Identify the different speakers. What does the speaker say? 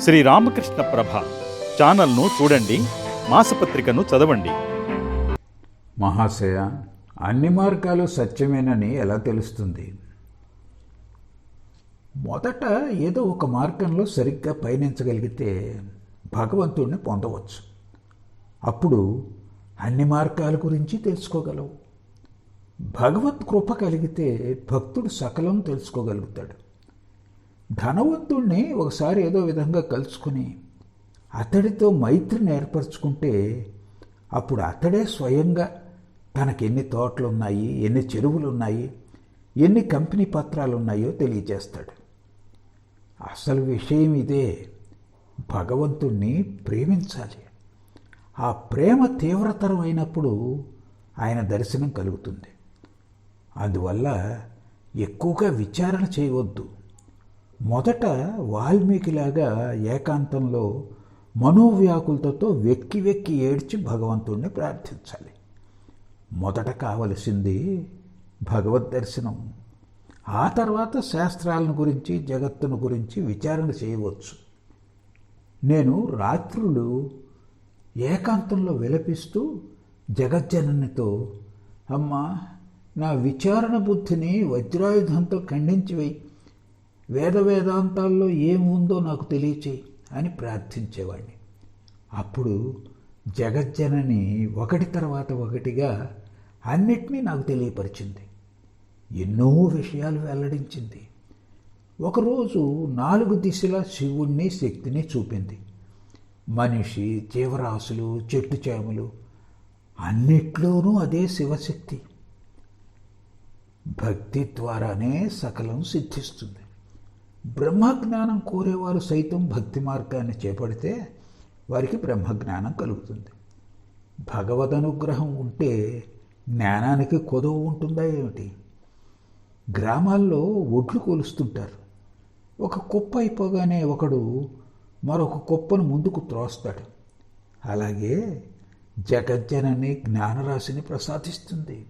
Speaker 1: శ్రీ రామకృష్ణ ప్రభ ఛానల్ను చూడండి మాసపత్రికను చదవండి.
Speaker 2: మహాశయ అన్ని మార్గాలు సత్యమేనని ఎలా తెలుస్తుంది? మొదట ఏదో ఒక మార్గంలో సరిగ్గా పయనించగలిగితే భగవంతుడిని పొందవచ్చు. అప్పుడు అన్ని మార్గాల గురించి తెలుసుకోగలవు. భగవత్ కృప కలిగితే భక్తుడు సకలం తెలుసుకోగలుగుతాడు. ధనవంతుణ్ణి ఒకసారి ఏదో విధంగా కలుసుకుని అతడితో మైత్రిని ఏర్పరచుకుంటే అప్పుడు అతడే స్వయంగా తనకి ఎన్ని తోటలు ఉన్నాయి ఎన్ని చెరువులు ఉన్నాయి ఎన్ని కంపెనీ పత్రాలు ఉన్నాయో తెలియజేస్తాడు. అసలు విషయం ఇదే. భగవంతుణ్ణి ప్రేమించాలి. ఆ ప్రేమ తీవ్రతరం అయినప్పుడు ఆయన దర్శనం కలుగుతుంది. అందువల్ల ఎక్కువగా విచారణ చేయవద్దు. మొదట వాల్మీకిలాగా ఏకాంతంలో మనోవ్యాకులతతో వెక్కి వెక్కి ఏడ్చి భగవంతుణ్ణి ప్రార్థించాలి. మొదట కావలసింది భగవద్ దర్శనం. ఆ తర్వాత శాస్త్రాలను గురించి జగత్తును గురించి విచారణ చేయవచ్చు. నేను రాత్రులు ఏకాంతంలో విలపిస్తూ జగజ్జననితో అమ్మా నా విచారణ బుద్ధిని వజ్రాయుధంతో ఖండించి వెయ్యి వేద వేదాంతాల్లో ఏముందో నాకు తెలియచేయి అని ప్రార్థించేవాడిని అప్పుడు జగజ్జనని ఒకటి తర్వాత ఒకటిగా అన్నిటినీ నాకు తెలియపరిచింది. ఎన్నో విషయాలు వెల్లడించింది. ఒకరోజు నాలుగు దిశల శివుణ్ణి శక్తిని చూపింది. మనిషి జీవరాశులు చెట్టు చేమలు అన్నిట్లోనూ అదే శివశక్తి. భక్తి ద్వారానే సకలం సిద్ధిస్తుంది. బ్రహ్మజ్ఞానం కోరేవారు సైతం భక్తి మార్గాన్ని చేపడితే వారికి బ్రహ్మజ్ఞానం కలుగుతుంది. భగవద్ అనుగ్రహం ఉంటే జ్ఞానానికి కొదవ ఉంటుందా ఏమిటి? గ్రామాల్లో ఒడ్లు కొలుస్తుంటారు. ఒక కుప్ప అయిపోగానే ఒకడు మరొక కుప్పను ముందుకు త్రోస్తాడు. అలాగే జగజ్జనని జ్ఞానరాశిని ప్రసాదిస్తుంది.